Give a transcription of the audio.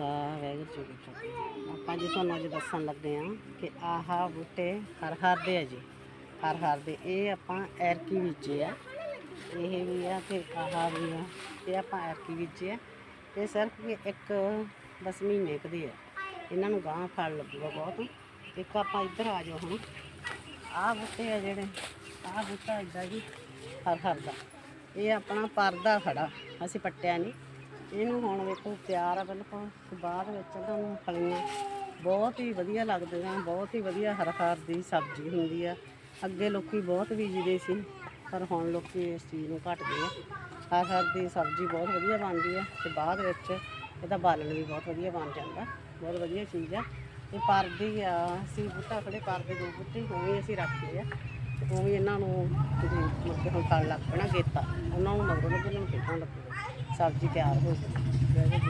ਖਾਲਸਾ ਵਾਹਿਗੁਰੂ ਜੀ ਕੀ ਫਤਿਹ ਆਪਾਂ ਜੀ ਤੁਹਾਨੂੰ ਅੱਜ ਦੱਸਣ ਲੱਗੇ ਆ ਕਿ ਆਹ ਬੂਟੇ ਹਰ ਹਰ ਦੇ ਆ ਜੀ। ਹਰ ਹਰ ਦੇ। ਇਹ ਆਪਾਂ ਐਰਕੀ ਬੀਜੇ ਆ। ਇਹ ਵੀ ਆ ਤੇ ਆਹ ਵੀ ਆ। ਇਹ ਆਪਾਂ ਐਰਕੀ ਬੀਜੇ ਆ। ਤੇ ਸਿਰਫ ਵੀ ਇੱਕ ਬਸ ਮਹੀਨੇ ਕੁ ਦੇ ਆ। ਇਹਨਾਂ ਨੂੰ ਗਾਂ ਫਲ ਲੱਗੂਗਾ ਬਹੁਤ। ਇੱਕ ਆਪਾਂ ਇੱਧਰ ਆ ਜਾਓ ਹੁਣ। ਆਹ ਬੂਟੇ ਆ ਜਿਹੜੇ। ਆਹ ਬੂਟਾ ਇੱਦਾਂ ਜੀ ਹਰ ਹਰ ਦਾ। ਇਹ ਆਪਣਾ ਪਰਦਾ ਖੜਾ। ਅਸੀਂ ਪੱਟਿਆ ਨਹੀਂ ਇਹਨੂੰ ਹੁਣ ਵੇਖੋ, ਤਿਆਰ ਆ ਬਿਲਕੁਲ। ਬਾਅਦ ਵਿੱਚ ਤੁਹਾਨੂੰ ਫਲੀਆਂ ਬਹੁਤ ਹੀ ਵਧੀਆ ਲੱਗਦੀਆਂ ਬਹੁਤ ਹੀ ਵਧੀਆ ਹਰ ਹਰ ਦੀ ਸਬਜ਼ੀ ਹੁੰਦੀ ਆ। ਅੱਗੇ ਲੋਕੀ ਬਹੁਤ ਬੀਜਦੇ ਸੀ, ਪਰ ਹੁਣ ਲੋਕੀ ਇਸ ਚੀਜ਼ ਨੂੰ ਘਟਦੇ ਆ। ਹਰ ਹਰ ਦੀ ਸਬਜ਼ੀ ਬਹੁਤ ਵਧੀਆ ਬਣਦੀ ਆ ਤੇ ਬਾਅਦ ਵਿੱਚ ਇਹਦਾ ਬਾਲਣ ਵੀ ਬਹੁਤ ਵਧੀਆ ਬਣ ਜਾਂਦਾ। ਬਹੁਤ ਵਧੀਆ ਚੀਜ਼ ਆ। ਇਹ ਪਰਦੀ ਆ, ਅਸੀਂ ਬੂਟਾ ਖੜੇ ਪਰਦੇ ਦੋ ਬੂਟੇ ਉਵੇਂ ਅਸੀਂ ਰੱਖਦੇ ਆ। ਉਹ ਵੀ ਇਹਨਾਂ ਨੂੰ ਮੁਰਗੇ ਹੁਣ ਫਲ ਲੱਗ ਪੈਣਾ ਗੇਤਾ, ਉਹਨਾਂ ਨੂੰ ਮਗਰੋਂ ਲੱਗਣ ਨੂੰ ਕਿੱਦਾਂ ਲੱਗੂਗਾ ਸਬਜ਼ੀ ਤਿਆਰ ਹੋ ਜਾਊਗੀ